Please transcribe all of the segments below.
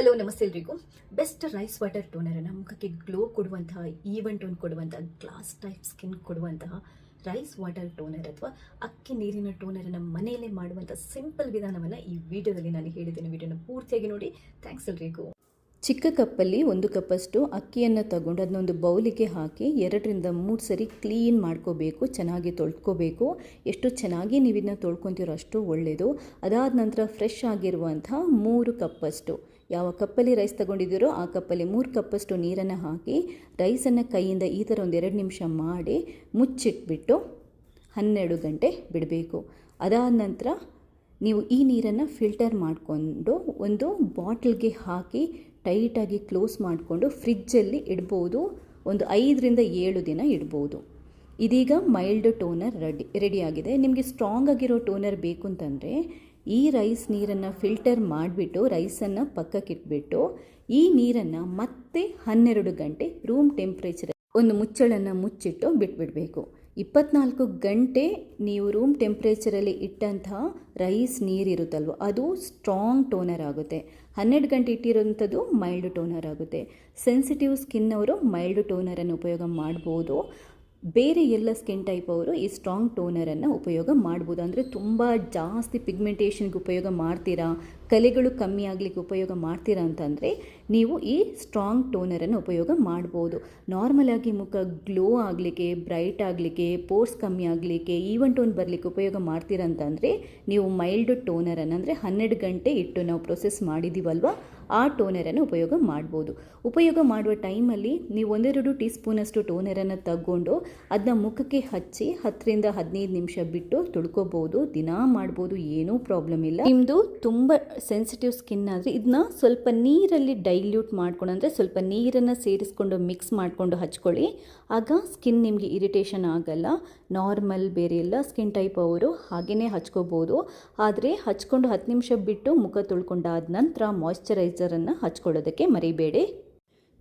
Hello ನಮಸ್ತೆ ಎಲ್ರಿಗೂ. Best rice water toner ನಮ್ಮ ಮುಖಕ್ಕೆ ಗ್ಲೋ ಕೊಡುವಂತಹ ಈವನ್ ಟೋನ್ ಕೊಡುವಂತಹ ಗ್ಲಾಸ್ ಟೈಪ್ ಸ್ಕಿನ್ ಕೊಡುವಂತಹ ರೈಸ್ ವಾಟರ್ ಟೋನರ್ ಅಥವಾ ಅಕ್ಕಿ ನೀರಿನ ಟೋನರ್ ಟೋನರನ್ನು ಮನೆಯಲ್ಲೇ ಮಾಡುವಂಥ ಸಿಂಪಲ್ ವಿಧಾನವನ್ನು ಈ ವಿಡಿಯೋದಲ್ಲಿ ನಾನು ಹೇಳಿದ್ದೇನೆ. ವಿಡಿಯೋನ ಪೂರ್ತಿಯಾಗಿ ನೋಡಿ. ಥ್ಯಾಂಕ್ಸ್ ಎಲ್ರಿಗೂ. ಚಿಕ್ಕ ಕಪ್ಪಲ್ಲಿ ಒಂದು ಕಪ್ಪಷ್ಟು ಅಕ್ಕಿಯನ್ನು ತಗೊಂಡು ಅದನ್ನೊಂದು ಬೌಲಿಗೆ ಹಾಕಿ ಎರಡರಿಂದ ಮೂರು ಸರಿ ಕ್ಲೀನ್ ಮಾಡ್ಕೋಬೇಕು, ಚೆನ್ನಾಗಿ ತೊಳ್ಕೋಬೇಕು. ಎಷ್ಟು ಚೆನ್ನಾಗಿ ನೀವು ಇದನ್ನ ತೊಳ್ಕೊತೀರೋ ಅಷ್ಟು ಒಳ್ಳೆಯದು ಅದಾದ ನಂತರ ಫ್ರೆಶ್ ಆಗಿರುವಂಥ ಮೂರು ಕಪ್ಪಷ್ಟು ಯಾವ ಕಪ್ಪಲ್ಲಿ ರೈಸ್ ತಗೊಂಡಿದ್ದೀರೋ ಆ ಕಪ್ಪಲ್ಲಿ ಮೂರು ಕಪ್ಪಷ್ಟು ನೀರನ್ನು ಹಾಕಿ ರೈಸನ್ನು ಕೈಯಿಂದ ಈ ಥರ ಒಂದು ಎರಡು ನಿಮಿಷ ಮಾಡಿ ಮುಚ್ಚಿಟ್ಬಿಟ್ಟು ಹನ್ನೆರಡು ಗಂಟೆ ಬಿಡಬೇಕು. ಅದಾದ ನಂತರ ನೀವು ಈ ನೀರನ್ನು ಫಿಲ್ಟರ್ ಮಾಡಿಕೊಂಡು ಒಂದು ಬಾಟಲ್ಗೆ ಹಾಕಿ ಟೈಟಾಗಿ ಕ್ಲೋಸ್ ಮಾಡಿಕೊಂಡು ಫ್ರಿಜ್ಜಲ್ಲಿ ಇಡ್ಬೋದು. ಒಂದು ಐದರಿಂದ ಏಳು ದಿನ ಇಡ್ಬೋದು. ಇದೀಗ ಮೈಲ್ಡ್ ಟೋನರ್ ರೆಡಿ ರೆಡಿಯಾಗಿದೆ ನಿಮಗೆ ಸ್ಟ್ರಾಂಗ್ ಆಗಿರೋ ಟೋನರ್ ಬೇಕು ಅಂತಂದರೆ ಈ ರೈಸ್ ನೀರನ್ನು ಫಿಲ್ಟರ್ ಮಾಡಿಬಿಟ್ಟು ರೈಸನ್ನು ಪಕ್ಕಕ್ಕಿಟ್ಬಿಟ್ಟು ಈ ನೀರನ್ನು ಮತ್ತೆ ಹನ್ನೆರಡು ಗಂಟೆ ರೂಮ್ ಟೆಂಪ್ರೇಚರ್ ಒಂದು ಮುಚ್ಚಳನ್ನು ಮುಚ್ಚಿಟ್ಟು ಬಿಟ್ಬಿಡಬೇಕು. ಇಪ್ಪತ್ನಾಲ್ಕು ಗಂಟೆ ನೀವು ರೂಮ್ ಟೆಂಪ್ರೇಚರಲ್ಲಿ ಇಟ್ಟಂತಹ ರೈಸ್ ನೀರಿರುತ್ತಲ್ವ ಅದು ಸ್ಟ್ರಾಂಗ್ ಟೋನರ್ ಆಗುತ್ತೆ. ಹನ್ನೆರಡು ಗಂಟೆ ಇಟ್ಟಿರೋಂಥದ್ದು ಮೈಲ್ಡ್ ಟೋನರ್ ಆಗುತ್ತೆ. ಸೆನ್ಸಿಟಿವ್ ಸ್ಕಿನ್ ಅವರು ಮೈಲ್ಡ್ ಟೋನರನ್ನು ಉಪಯೋಗ ಮಾಡ್ಬೋದು. ಬೇರೆ ಎಲ್ಲ ಸ್ಕಿನ್ ಟೈಪ್ ಅವರು ಈ ಸ್ಟ್ರಾಂಗ್ ಟೋನರನ್ನು ಉಪಯೋಗ ಮಾಡ್ಬೋದು. ಅಂದರೆ ತುಂಬ ಜಾಸ್ತಿ ಪಿಗ್ಮೆಂಟೇಷನ್ಗೆ ಉಪಯೋಗ ಮಾಡ್ತೀರಾ, ಕಲೆಗಳು ಕಮ್ಮಿ ಆಗಲಿಕ್ಕೆ ಉಪಯೋಗ ಮಾಡ್ತೀರಾ ಅಂತಂದರೆ ನೀವು ಈ ಸ್ಟ್ರಾಂಗ್ ಟೋನರನ್ನು ಉಪಯೋಗ ಮಾಡ್ಬೋದು. ನಾರ್ಮಲಾಗಿ ಮುಖ ಗ್ಲೋ ಆಗಲಿಕ್ಕೆ ಬ್ರೈಟ್ ಆಗಲಿಕ್ಕೆ ಪೋರ್ಸ್ ಕಮ್ಮಿ ಆಗಲಿಕ್ಕೆ ಈವನ್ ಟೋನ್ ಬರಲಿಕ್ಕೆ ಉಪಯೋಗ ಮಾಡ್ತೀರಾ ಅಂತಂದರೆ ನೀವು ಮೈಲ್ಡ್ ಟೋನರನ್ನು ಅಂದರೆ ಹನ್ನೆರಡು ಗಂಟೆ ಇಟ್ಟು ನಾವು ಪ್ರೊಸೆಸ್ ಮಾಡಿದ್ದೀವಲ್ವ ಆ ಟೋನರನ್ನು ಉಪಯೋಗ ಮಾಡ್ಬೋದು. ಉಪಯೋಗ ಮಾಡುವ ಟೈಮಲ್ಲಿ ನೀವು ಒಂದೆರಡು ಟೀ ಸ್ಪೂನಷ್ಟು ಟೋನರನ್ನು ತಗೊಂಡು ಅದನ್ನ ಮುಖಕ್ಕೆ ಹಚ್ಚಿ ಹತ್ತರಿಂದ ಹದಿನೈದು ನಿಮಿಷ ಬಿಟ್ಟು ತುಳ್ಕೊಬೋದು. ದಿನಾ ಮಾಡ್ಬೋದು, ಏನೂ ಪ್ರಾಬ್ಲಮ್ ಇಲ್ಲ. ನಿಮ್ಮದು ತುಂಬ ಸೆನ್ಸಿಟಿವ್ ಸ್ಕಿನ್ ಆದರೆ ಇದನ್ನ ಸ್ವಲ್ಪ ನೀರಲ್ಲಿ ಡೈಲ್ಯೂಟ್ ಮಾಡ್ಕೊಂಡು, ಅಂದರೆ ಸ್ವಲ್ಪ ನೀರನ್ನು ಸೇರಿಸ್ಕೊಂಡು ಮಿಕ್ಸ್ ಮಾಡಿಕೊಂಡು ಹಚ್ಕೊಳ್ಳಿ. ಆಗ ಸ್ಕಿನ್ ನಿಮಗೆ ಇರಿಟೇಷನ್ ಆಗಲ್ಲ. ನಾರ್ಮಲ್ ಬೇರೆ ಎಲ್ಲ ಸ್ಕಿನ್ ಟೈಪ್ ಅವರು ಹಾಗೆಯೇ ಹಚ್ಕೋಬೋದು. ಆದರೆ ಹಚ್ಕೊಂಡು ಹತ್ತು ನಿಮಿಷ ಬಿಟ್ಟು ಮುಖ ತೊಳ್ಕೊಂಡಾದ ನಂತರ ಮಾಯ್ಶ್ಚರೈಸರನ್ನು ಹಚ್ಕೊಳ್ಳೋದಕ್ಕೆ ಮರಿಬೇಡಿ.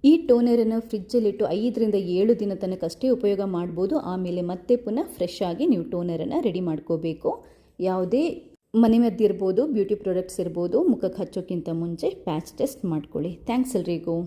ಈ ಟೋನರನ್ನು ಫ್ರಿಜ್ಜಲ್ಲಿಟ್ಟು ಐದರಿಂದ ಏಳು ದಿನ ತನಕ ಅಷ್ಟೇ ಉಪಯೋಗ ಮಾಡ್ಬೋದು. ಆಮೇಲೆ ಮತ್ತೆ ಪುನಃ ಫ್ರೆಶ್ ಆಗಿ ನೀವು ಟೋನರನ್ನು ರೆಡಿ ಮಾಡ್ಕೋಬೇಕು. ಯಾವುದೇ ಮನೆಮದ್ದಿರ್ಬೋದು ಬ್ಯೂಟಿ ಪ್ರಾಡಕ್ಟ್ಸ್ ಇರ್ಬೋದು, ಮುಖಕ್ಕೆ ಹಚ್ಚೋಕ್ಕಿಂತ ಮುಂಚೆ ಪ್ಯಾಚ್ ಟೆಸ್ಟ್ ಮಾಡ್ಕೊಳ್ಳಿ. ಥ್ಯಾಂಕ್ಸ್ ಎಲ್ರಿಗೂ.